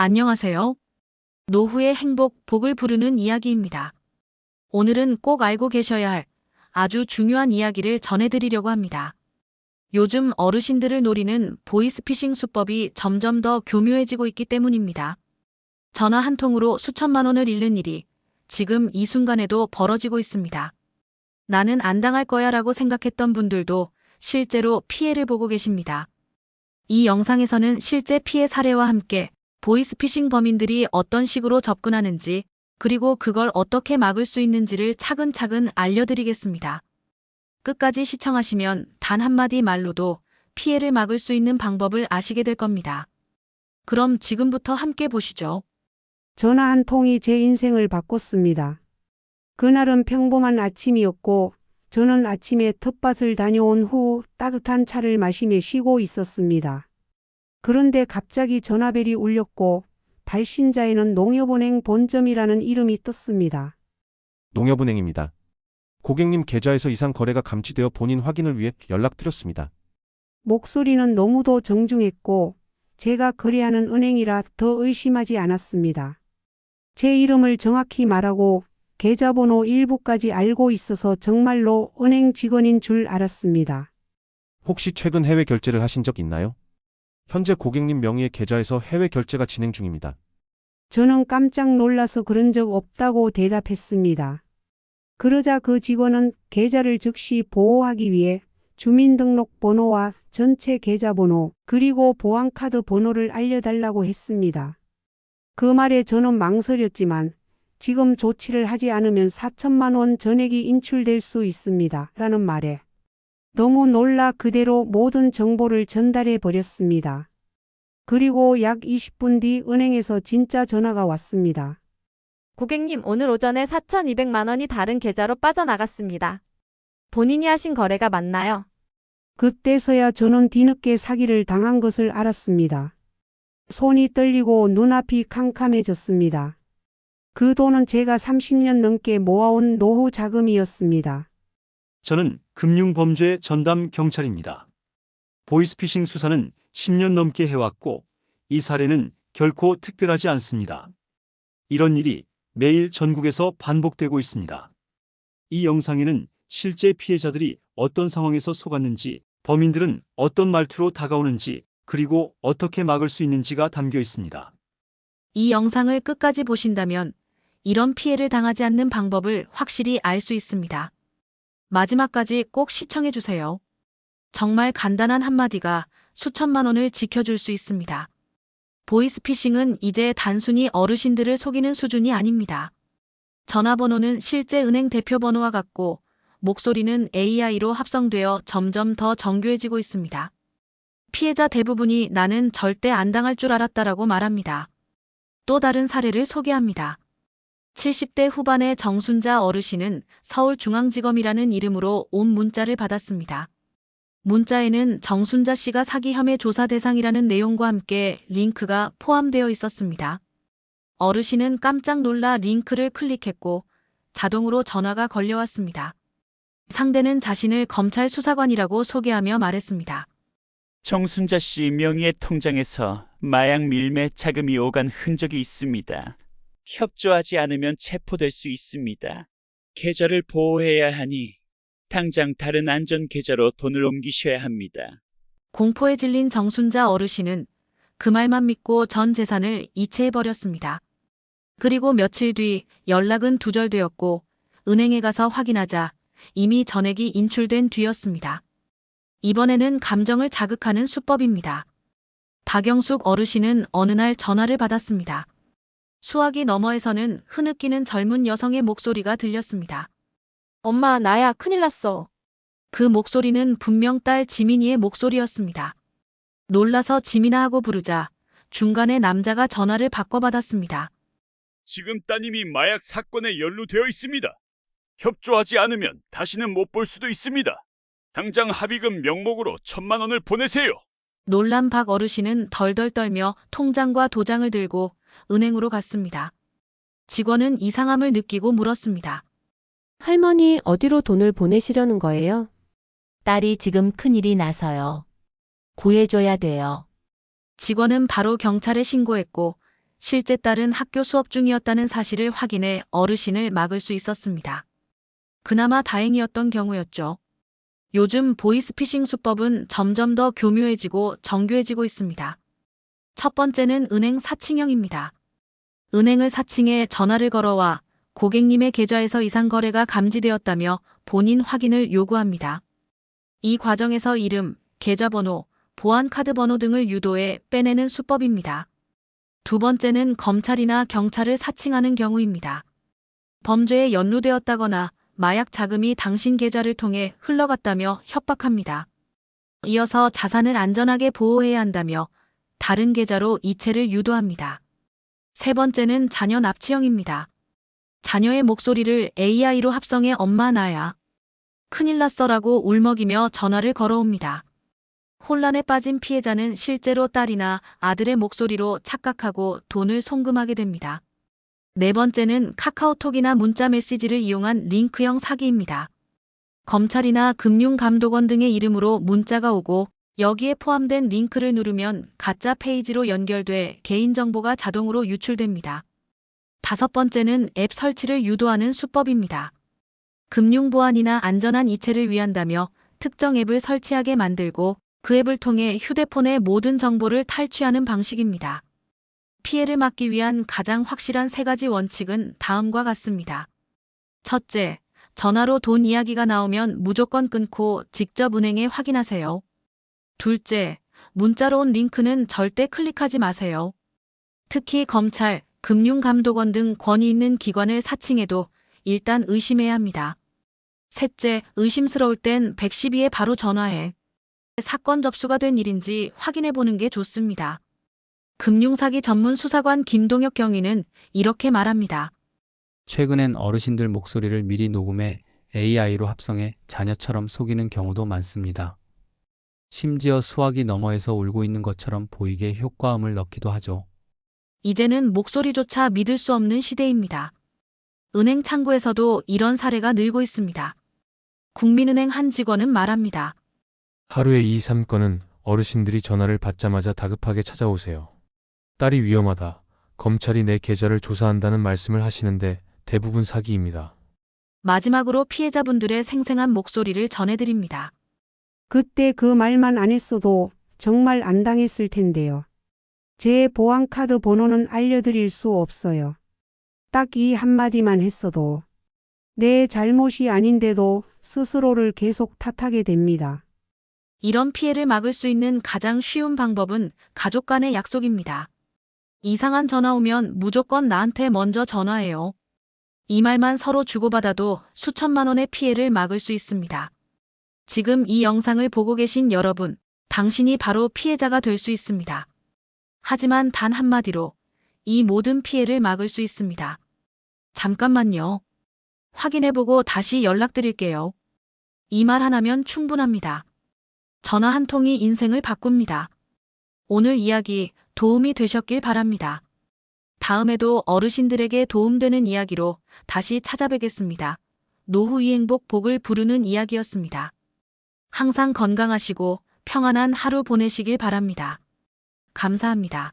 안녕하세요. 노후의 행복, 복을 부르는 이야기입니다. 오늘은 꼭 알고 계셔야 할 아주 중요한 이야기를 전해드리려고 합니다. 요즘 어르신들을 노리는 보이스피싱 수법이 점점 더 교묘해지고 있기 때문입니다. 전화 한 통으로 수천만 원을 잃는 일이 지금 이 순간에도 벌어지고 있습니다. 나는 안 당할 거야 라고 생각했던 분들도 실제로 피해를 보고 계십니다. 이 영상에서는 실제 피해 사례와 함께 보이스피싱 범인들이 어떤 식으로 접근하는지 그리고 그걸 어떻게 막을 수 있는지를 차근차근 알려드리겠습니다. 끝까지 시청하시면 단 한마디 말로도 피해를 막을 수 있는 방법을 아시게 될 겁니다. 그럼 지금부터 함께 보시죠. 전화 한 통이 제 인생을 바꿨습니다. 그날은 평범한 아침이었고, 저는 아침에 텃밭을 다녀온 후 따뜻한 차를 마시며 쉬고 있었습니다. 그런데 갑자기 전화벨이 울렸고, 발신자에는 농협은행 본점이라는 이름이 떴습니다. 농협은행입니다. 고객님 계좌에서 이상 거래가 감지되어 본인 확인을 위해 연락드렸습니다. 목소리는 너무도 정중했고, 제가 거래하는 은행이라 더 의심하지 않았습니다. 제 이름을 정확히 말하고 계좌번호 일부까지 알고 있어서 정말로 은행 직원인 줄 알았습니다. 혹시 최근 해외 결제를 하신 적 있나요? 현재 고객님 명의의 계좌에서 해외 결제가 진행 중입니다. 저는 깜짝 놀라서 그런 적 없다고 대답했습니다. 그러자 그 직원은 계좌를 즉시 보호하기 위해 주민등록번호와 전체 계좌번호, 그리고 보안카드 번호를 알려달라고 했습니다. 그 말에 저는 망설였지만 지금 조치를 하지 않으면 4천만 원 전액이 인출될 수 있습니다. 라는 말에 너무 놀라 그대로 모든 정보를 전달해 버렸습니다. 그리고 약 20분 뒤 은행에서 진짜 전화가 왔습니다. 고객님, 오늘 오전에 4,200만 원이 다른 계좌로 빠져나갔습니다. 본인이 하신 거래가 맞나요? 그때서야 저는 뒤늦게 사기를 당한 것을 알았습니다. 손이 떨리고 눈앞이 캄캄해졌습니다. 그 돈은 제가 30년 넘게 모아온 노후 자금이었습니다. 저는 금융범죄 전담 경찰입니다. 보이스피싱 수사는 10년 넘게 해왔고 이 사례는 결코 특별하지 않습니다. 이런 일이 매일 전국에서 반복되고 있습니다. 이 영상에는 실제 피해자들이 어떤 상황에서 속았는지, 범인들은 어떤 말투로 다가오는지, 그리고 어떻게 막을 수 있는지가 담겨 있습니다. 이 영상을 끝까지 보신다면 이런 피해를 당하지 않는 방법을 확실히 알 수 있습니다. 마지막까지 꼭 시청해 주세요. 정말 간단한 한마디가 수천만 원을 지켜줄 수 있습니다. 보이스피싱은 이제 단순히 어르신들을 속이는 수준이 아닙니다. 전화번호는 실제 은행 대표 번호와 같고 목소리는 AI로 합성되어 점점 더 정교해지고 있습니다. 피해자 대부분이 나는 절대 안 당할 줄 알았다라고 말합니다. 또 다른 사례를 소개합니다. 70대 후반의 정순자 어르신은 서울중앙지검이라는 이름으로 온 문자를 받았습니다. 문자에는 정순자 씨가 사기 혐의 조사 대상이라는 내용과 함께 링크가 포함되어 있었습니다. 어르신은 깜짝 놀라 링크를 클릭했고 자동으로 전화가 걸려왔습니다. 상대는 자신을 검찰 수사관이라고 소개하며 말했습니다. 정순자 씨 명의의 통장에서 마약 밀매 자금이 오간 흔적이 있습니다. 협조하지 않으면 체포될 수 있습니다. 계좌를 보호해야 하니 당장 다른 안전 계좌로 돈을 옮기셔야 합니다. 공포에 질린 정순자 어르신은 그 말만 믿고 전 재산을 이체해버렸습니다. 그리고 며칠 뒤 연락은 두절되었고 은행에 가서 확인하자 이미 전액이 인출된 뒤였습니다. 이번에는 감정을 자극하는 수법입니다. 박영숙 어르신은 어느 날 전화를 받았습니다. 수화기 너머에서는 흐느끼는 젊은 여성의 목소리가 들렸습니다. 엄마, 나야 큰일 났어. 그 목소리는 분명 딸 지민이의 목소리였습니다. 놀라서 지민아 하고 부르자 중간에 남자가 전화를 바꿔받았습니다. 지금 따님이 마약 사건에 연루되어 있습니다. 협조하지 않으면 다시는 못 볼 수도 있습니다. 당장 합의금 명목으로 천만 원을 보내세요. 놀란 박 어르신은 덜덜 떨며 통장과 도장을 들고 은행으로 갔습니다. 직원은 이상함을 느끼고 물었습니다. 할머니 어디로 돈을 보내시려는 거예요? 딸이 지금 큰일이 나서요. 구해줘야 돼요. 직원은 바로 경찰에 신고했고 실제 딸은 학교 수업 중이었다는 사실을 확인해 어르신을 막을 수 있었습니다. 그나마 다행이었던 경우였죠. 요즘 보이스피싱 수법은 점점 더 교묘해지고 정교해지고 있습니다. 첫 번째는 은행 사칭형입니다. 은행을 사칭해 전화를 걸어와 고객님의 계좌에서 이상 거래가 감지되었다며 본인 확인을 요구합니다. 이 과정에서 이름, 계좌번호, 보안카드 번호 등을 유도해 빼내는 수법입니다. 두 번째는 검찰이나 경찰을 사칭하는 경우입니다. 범죄에 연루되었다거나 마약 자금이 당신 계좌를 통해 흘러갔다며 협박합니다. 이어서 자산을 안전하게 보호해야 한다며 다른 계좌로 이체를 유도합니다. 세 번째는 자녀 납치형입니다. 자녀의 목소리를 AI로 합성해 엄마 나야. 큰일 났어라고 울먹이며 전화를 걸어옵니다. 혼란에 빠진 피해자는 실제로 딸이나 아들의 목소리로 착각하고 돈을 송금하게 됩니다. 네 번째는 카카오톡이나 문자 메시지를 이용한 링크형 사기입니다. 검찰이나 금융감독원 등의 이름으로 문자가 오고 여기에 포함된 링크를 누르면 가짜 페이지로 연결돼 개인정보가 자동으로 유출됩니다. 다섯 번째는 앱 설치를 유도하는 수법입니다. 금융보안이나 안전한 이체를 위한다며 특정 앱을 설치하게 만들고 그 앱을 통해 휴대폰의 모든 정보를 탈취하는 방식입니다. 피해를 막기 위한 가장 확실한 세 가지 원칙은 다음과 같습니다. 첫째, 전화로 돈 이야기가 나오면 무조건 끊고 직접 은행에 확인하세요. 둘째, 문자로 온 링크는 절대 클릭하지 마세요. 특히 검찰, 금융감독원 등 권위 있는 기관을 사칭해도 일단 의심해야 합니다. 셋째, 의심스러울 땐 112에 바로 전화해. 사건 접수가 된 일인지 확인해 보는 게 좋습니다. 금융사기 전문 수사관 김동혁 경위는 이렇게 말합니다. 최근엔 어르신들 목소리를 미리 녹음해 AI로 합성해 자녀처럼 속이는 경우도 많습니다. 심지어 수화기 너머에서 울고 있는 것처럼 보이게 효과음을 넣기도 하죠. 이제는 목소리조차 믿을 수 없는 시대입니다. 은행 창구에서도 이런 사례가 늘고 있습니다. 국민은행 한 직원은 말합니다. 하루에 2, 3건은 어르신들이 전화를 받자마자 다급하게 찾아오세요. 딸이 위험하다. 검찰이 내 계좌를 조사한다는 말씀을 하시는데 대부분 사기입니다. 마지막으로 피해자분들의 생생한 목소리를 전해드립니다. 그때 그 말만 안 했어도 정말 안 당했을 텐데요. 제 보안카드 번호는 알려드릴 수 없어요. 딱 이 한마디만 했어도 내 잘못이 아닌데도 스스로를 계속 탓하게 됩니다. 이런 피해를 막을 수 있는 가장 쉬운 방법은 가족 간의 약속입니다. 이상한 전화 오면 무조건 나한테 먼저 전화해요. 이 말만 서로 주고받아도 수천만 원의 피해를 막을 수 있습니다. 지금 이 영상을 보고 계신 여러분, 당신이 바로 피해자가 될 수 있습니다. 하지만 단 한마디로 이 모든 피해를 막을 수 있습니다. 잠깐만요. 확인해보고 다시 연락드릴게요. 이 말 하나면 충분합니다. 전화 한 통이 인생을 바꿉니다. 오늘 이야기 도움이 되셨길 바랍니다. 다음에도 어르신들에게 도움되는 이야기로 다시 찾아뵙겠습니다. 노후 이 행복 복을 부르는 이야기였습니다. 항상 건강하시고 평안한 하루 보내시길 바랍니다. 감사합니다.